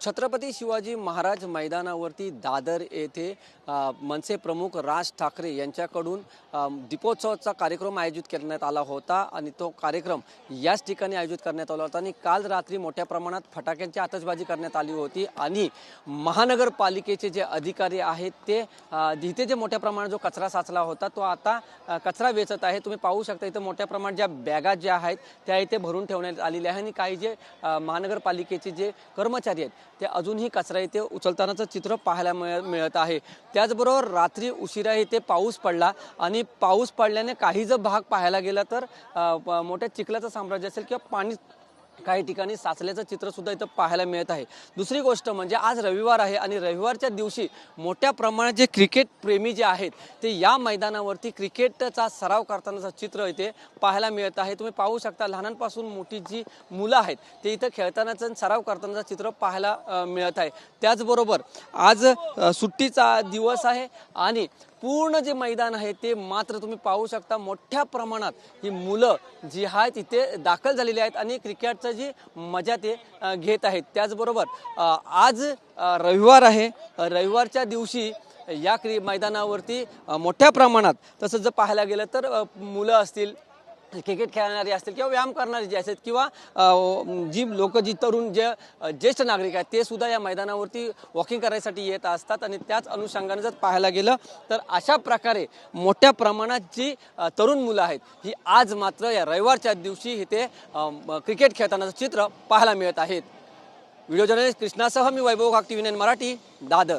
छत्रपती शिवाजी महाराज मैदानावरती दादर येथे मनसे प्रमुख राज ठाकरे यांच्याकडून दीपोत्सवाचा कार्यक्रम आयोजित करण्यात आला होता आणि तो कार्यक्रम याच ठिकाणी आयोजित करण्यात आला होता आणि काल रात्री मोठ्या प्रमाणात फटाक्यांची आतषबाजी करण्यात आली होती आणि महानगरपालिकेचे जे अधिकारी आहेत ते इथे जे मोठ्या प्रमाणात जो कचरा साचला होता तो आता कचरा वेचत आहे. तुम्ही पाहू शकता इथं मोठ्या प्रमाणात ज्या बॅगा ज्या आहेत त्या इथे भरून ठेवण्यात आलेल्या आहे आणि काही जे महानगरपालिकेचे जे कर्मचारी आहेत ते अजूनही कचरा इथे उचलतानाचं चित्र पाहायला मिळ मिळत आहे. त्याचबरोबर रात्री उशिरा इथे पाऊस पडला आणि पाऊस पडल्याने काही जर भाग पाहायला गेला तर मोठ्या चिखलाचं साम्राज्य असेल किंवा पाणी काही ठिकाणी साचल्याचं चित्र सुद्धा इथं पाहायला मिळत आहे. दुसरी गोष्ट म्हणजे आज रविवार आहे आणि रविवारच्या दिवशी मोठ्या प्रमाणात जे क्रिकेट प्रेमी जे आहेत ते या मैदानावरती क्रिकेटचा सराव करतानाचं चित्र इथे पाहायला मिळत आहे. तुम्ही पाहू शकता लहानांपासून मोठी जी मुलं आहेत ते इथं खेळतानाचं सराव करतानाचं चित्र पाहायला मिळत आहे. त्याचबरोबर आज सुट्टीचा दिवस आहे आणि पूर्ण जे मैदान आहे ते मात्र तुम्ही पाहू शकता मोठ्या प्रमाणात ही मुलं जी आहेत इथे दाखल झालेली आहेत आणि क्रिकेटचं जी मजा ते घेत आहेत. त्याचबरोबर आज रविवार आहे. रविवारच्या दिवशी या क्रि मैदानावरती मोठ्या प्रमाणात तसं जर पाहायला गेलं तर मुलं असतील क्रिकेट खेळणारी असतील किंवा व्यायाम करणारे जे असतात किंवा जी लोक जी तरुण जे ज्येष्ठ नागरिक आहेत ते सुद्धा या मैदानावरती वॉकिंग करायसाठी येत असतात आणि त्याच अनुषंगाने जर पाहायला गेलं तर अशा प्रकारे मोठ्या प्रमाणात जी तरुण मुलं आहेत ही आज मात्र या रविवारच्या दिवशी इथे क्रिकेट खेळतानाचं चित्र पाहायला मिळत आहेत. व्हिडिओ जर्नलिस्ट कृष्णासह मी वैभव घाक टी व्ही मराठी दादर.